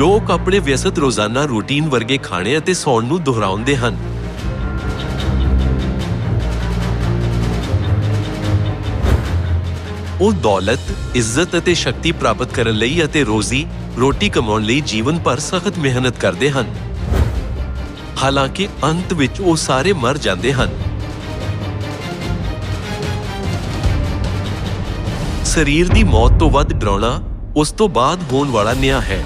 ਲੋਕ ਆਪਣੇ ਵਿਅਸਤ ਰੋਜ਼ਾਨਾ ਰੂਟੀਨ ਵਰਗੇ ਖਾਣੇ ਅਤੇ ਸੌਣ ਨੂੰ ਦੁਹਰਾਉਂਦੇ ਹਨ। ਉਹ ਦੌਲਤ, ਇੱਜ਼ਤ ਅਤੇ ਸ਼ਕਤੀ ਪ੍ਰਾਪਤ ਕਰਨ ਲਈ ਅਤੇ ਰੋਜ਼ੀ ਰੋਟੀ ਕਮਾਉਣ ਲਈ ਜੀਵਨ ਭਰ ਸਖਤ ਮਿਹਨਤ ਕਰਦੇ ਹਨ। ਹਾਲਾਂਕਿ ਅੰਤ ਵਿੱਚ ਉਹ ਸਾਰੇ ਮਰ ਜਾਂਦੇ ਹਨ। ਸਰੀਰ ਦੀ ਮੌਤ ਤੋਂ ਵੱਧ ਡਰਾਉਣਾ ਉਸ ਤੋਂ ਬਾਅਦ ਹੋਣ ਵਾਲਾ ਨਿਆਂ ਹੈ।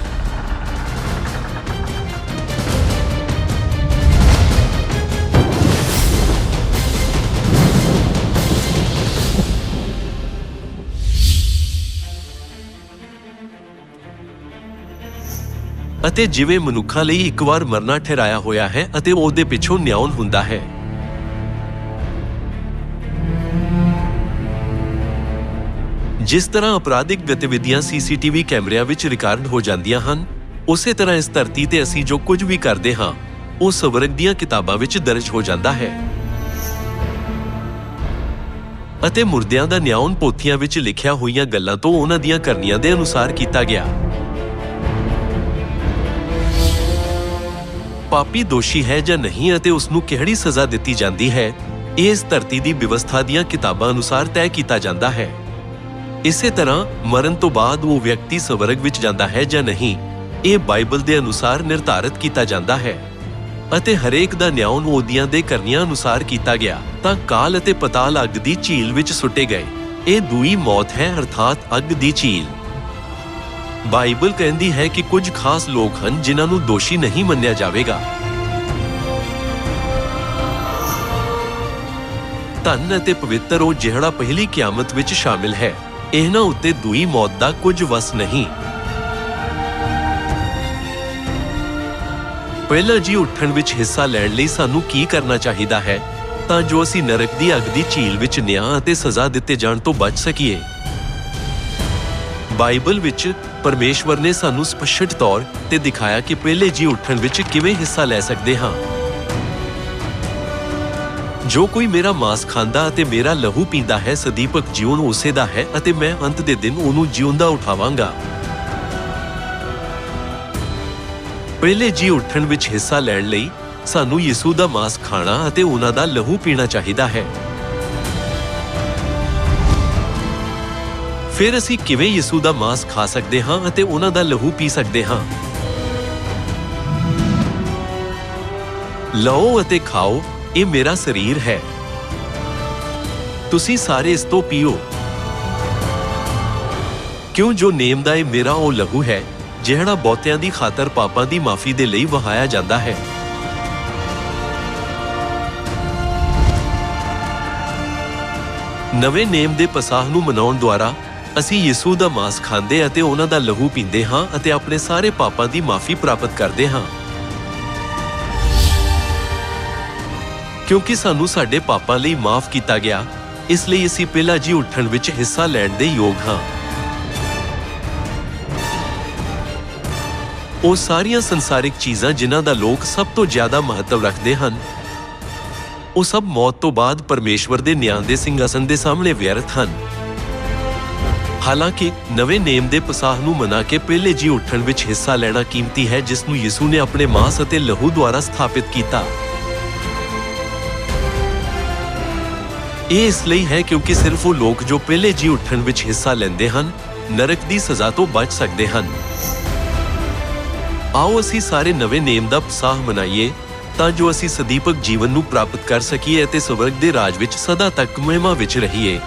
ਅਤੇ ਜਿਵੇਂ ਮਨੁੱਖਾਂ ਲਈ ਇੱਕ ਵਾਰ ਮਰਨਾ ਠਹਿਰਾਇਆ ਹੋਇਆ ਹੈ ਅਤੇ ਉਹਦੇ ਪਿੱਛੋਂ ਨਿਆਉਣ ਹੁੰਦਾ ਹੈ। ਜਿਸ ਤਰ੍ਹਾਂ ਅਪਰਾਧਿਕ ਗਤੀਵਿਧੀਆਂ ਸੀਸੀਟੀਵੀ ਕੈਮਰਿਆਂ ਵਿੱਚ ਰਿਕਾਰਡ ਹੋ ਜਾਂਦੀਆਂ ਹਨ, ਉਸੇ ਤਰ੍ਹਾਂ ਇਸ ਧਰਤੀ ਤੇ ਅਸੀਂ ਜੋ ਕੁਝ ਵੀ ਕਰਦੇ ਹਾਂ, ਉਹ ਸਵਰਗ ਦੀਆਂ ਕਿਤਾਬਾਂ ਵਿੱਚ ਦਰਜ ਹੋ ਜਾਂਦਾ ਹੈ। ਅਤੇ ਮੁਰਦਿਆਂ ਦਾ ਨਿਆਉਣ ਪੋਥੀਆਂ ਵਿੱਚ ਲਿਖਿਆ ਹੋਈਆਂ ਗੱਲਾਂ ਤੋਂ ਉਹਨਾਂ ਦੀਆਂ ਕਰਨੀਆਂ ਦੇ ਅਨੁਸਾਰ ਕੀਤਾ ਗਿਆ। ਪਾਪੀ ਦੋਸ਼ੀ ਹੈ ਜਾਂ ਨਹੀਂ ਅਤੇ ਉਸ ਨੂੰ ਕਿਹੜੀ ਸਜ਼ਾ ਦਿੱਤੀ ਜਾਂਦੀ ਹੈ ਇਸ ਧਰਤੀ ਦੀ ਵਿਵਸਥਾ ਦੀਆਂ ਕਿਤਾਬਾਂ ਅਨੁਸਾਰ ਤੈਅ ਕੀਤਾ ਜਾਂਦਾ ਹੈ। ਇਸੇ ਤਰ੍ਹਾਂ ਮਰਨ ਤੋਂ ਬਾਅਦ ਉਹ ਵਿਅਕਤੀ ਸਵਰਗ ਵਿੱਚ ਜਾਂਦਾ ਹੈ ਜਾਂ ਨਹੀਂ, ਇਹ ਬਾਈਬਲ ਦੇ ਅਨੁਸਾਰ ਨਿਰਧਾਰਤ ਕੀਤਾ ਜਾਂਦਾ ਹੈ। ਅਤੇ ਹਰੇਕ ਦਾ ਨਿਆਂ ਉਹਦੀਆਂ ਦੇ ਕਰਨੀਆਂ ਅਨੁਸਾਰ ਕੀਤਾ ਗਿਆ, ਤਾਂ ਕਾਲ ਅਤੇ ਪਤਾਲ ਅੱਗ ਦੀ ਝੀਲ ਵਿੱਚ ਸੁੱਟੇ ਗਏ। ਇਹ ਦੂਈ ਮੌਤ ਹੈ, ਅਰਥਾਤ ਅੱਗ ਦੀ ਝੀਲ। ਬਾਈਬਲ ਕਹਿੰਦੀ ਹੈ ਕਿ ਕੁਝ ਖਾਸ ਲੋਕ ਹਨ ਜਿਨ੍ਹਾਂ ਨੂੰ ਦੋਸ਼ੀ ਨਹੀਂ ਮੰਨਿਆ ਜਾਵੇਗਾ। ਧੰਨ ਅਤੇ ਪਵਿੱਤਰ ਉਹ ਜਿਹੜਾ ਪਹਿਲੀ ਕਿਆਮਤ ਵਿੱਚ ਸ਼ਾਮਿਲ ਹੈ। ਇਹਨਾਂ ਉੱਤੇ ਦੂਈ ਮੌਤ ਦਾ ਕੁਝ ਵਸ ਨਹੀਂ। ਪਹਿਲਾ ਜੀ ਉੱਠਣ ਵਿੱਚ ਹਿੱਸਾ ਲੈਣ ਲਈ ਸਾਨੂੰ ਕੀ ਕਰਨਾ ਚਾਹੀਦਾ ਹੈ? ਤਾਂ ਜੋ ਅਸੀਂ ਨਰਕ ਦੀ ਅੱਗ ਦੀ ਝੀਲ ਵਿੱਚ ਨਿਆਂ ਅਤੇ ਸਜ਼ਾ ਦਿੱਤੇ ਜਾਣ ਤੋਂ ਬਚ ਸਕੀਏ। ਬਾਈਬਲ ਵਿੱਚ ਪਰਮੇਸ਼ਵਰ ਨੇ ਸਾਨੂੰ ਸਪਸ਼ਟ ਤੌਰ ਤੇ ਦਿਖਾਇਆ ਕਿ ਪਹਿਲੇ ਜੀ ਉੱਠਣ ਵਿੱਚ ਕਿਵੇਂ ਹਿੱਸਾ ਲੈ ਸਕਦੇ ਹਾਂ। ਜੋ ਕੋਈ ਮੇਰਾ ਮਾਸ ਖਾਂਦਾ ਅਤੇ ਮੇਰਾ ਲਹੂ ਪੀਂਦਾ ਹੈ, ਸਦੀਪਕ ਜੀਵਨ ਉਸੇ ਦਾ ਹੈ ਅਤੇ ਮੈਂ ਅੰਤ ਦੇ ਦਿਨ ਉਹਨੂੰ ਜਿਉਂਦਾ ਉਠਾਵਾਂਗਾ। ਪਹਿਲੇ ਜੀ ਉੱਠਣ ਵਿੱਚ ਹਿੱਸਾ ਲੈਣ ਲਈ ਸਾਨੂੰ ਯਿਸੂ ਦਾ ਮਾਸ ਖਾਣਾ ਅਤੇ ਉਹਨਾਂ ਦਾ ਲਹੂ ਪੀਣਾ ਚਾਹੀਦਾ ਹੈ। ਫਿਰ ਅਸੀਂ ਕਿਵੇਂ ਯਿਸੂ ਦਾ ਮਾਸ ਖਾ ਸਕਦੇ ਹਾਂ ਅਤੇ ਉਹਨਾਂ ਦਾ ਲਹੂ ਪੀ ਸਕਦੇ ਹਾਂ? ਲਓ ਅਤੇ ਖਾਓ, ਇਹ ਮੇਰਾ ਸਰੀਰ ਹੈ। ਤੁਸੀਂ ਸਾਰੇ ਇਸ ਤੋਂ ਪੀਓ। ਕਿਉਂ ਜੋ ਨੇਮ ਦਾ ਇਹ ਮੇਰਾ ਉਹ ਲਹੂ ਹੈ, ਜਿਹੜਾ ਬਹੁਤਿਆਂ ਦੀ ਖਾਤਰ ਪਾਪਾਂ ਦੀ ਮਾਫੀ ਦੇ ਲਈ ਵਹਾਇਆ ਜਾਂਦਾ ਹੈ? ਨਵੇਂ ਨੇਮ ਦੇ ਪਸਾਹ ਨੂੰ ਮਨਾਉਣ ਦੁਆਰਾ ਅਸੀਂ ਯਿਸੂ ਦਾ ਮਾਸ ਖਾਂਦੇ ਅਤੇ ਉਹਨਾਂ ਦਾ ਲਹੂ ਪੀਂਦੇ ਹਾਂ ਅਤੇ ਆਪਣੇ ਸਾਰੇ ਪਾਪਾਂ ਦੀ ਮਾਫੀ ਪ੍ਰਾਪਤ ਕਰਦੇ ਹਾਂ। ਕਿਉਂਕਿ ਸਾਨੂੰ ਸਾਡੇ ਪਾਪਾਂ ਲਈ ਮਾਫ ਕੀਤਾ ਗਿਆ, ਇਸ ਲਈ ਅਸੀਂ ਪਹਿਲਾ ਜੀ ਉੱਠਣ ਵਿੱਚ ਹਿੱਸਾ ਲੈਣ ਦੇ ਯੋਗ ਹਾਂ। ਉਹ ਸਾਰੀਆਂ ਸੰਸਾਰਿਕ ਚੀਜ਼ਾਂ ਜਿਨ੍ਹਾਂ ਦਾ ਲੋਕ ਸਭ ਤੋਂ ਜ਼ਿਆਦਾ ਮਹੱਤਵ ਰੱਖਦੇ ਹਨ, ਉਹ ਸਭ ਮੌਤ ਤੋਂ ਬਾਅਦ ਪਰਮੇਸ਼ਵਰ ਦੇ ਨਿਆਂ ਦੇ ਸਿੰਘਾਸਨ ਦੇ ਸਾਹਮਣੇ ਵਿਅਰਥ ਹਨ। ਹਾਲਾਂਕਿ, ਨਵੇਂ ਨੇਮ ਦੇ ਪਸਾਹ ਨੂੰ ਮਨਾ ਕੇ ਪਹਿਲੇ ਜੀ ਉੱਠਣ ਵਿੱਚ ਹਿੱਸਾ ਲੈਣਾ ਕੀਮਤੀ ਹੈ, ਜਿਸ ਨੂੰ ਯਿਸੂ ਨੇ ਆਪਣੇ ਮਾਸ ਅਤੇ ਲਹੂ ਦੁਆਰਾ ਸਥਾਪਿਤ ਕੀਤਾ। ਇਹ ਇਸ ਲਈ ਹੈ ਕਿਉਂਕਿ ਸਿਰਫ ਉਹ ਲੋਕ ਜੋ ਪਹਿਲੇ ਜੀ ਉੱਠਣ ਵਿੱਚ ਹਿੱਸਾ ਲੈਂਦੇ ਹਨ, ਨਰਕ ਦੀ ਸਜ਼ਾ ਤੋਂ ਬਚ ਸਕਦੇ ਹਨ। ਆਓ ਅਸੀਂ ਸਾਰੇ ਨਵੇਂ ਨੇਮ ਦਾ ਪਸਾਹ ਮਨਾਈਏ, ਤਾਂ ਜੋ ਅਸੀਂ ਸਦੀਪਕ ਜੀਵਨ ਨੂੰ ਪ੍ਰਾਪਤ ਕਰ ਸਕੀਏ ਅਤੇ ਸਵਰਗ ਦੇ ਰਾਜ ਵਿੱਚ ਸਦਾ ਤੱਕ ਮਹਿਮਾ ਵਿੱਚ ਰਹੀਏ।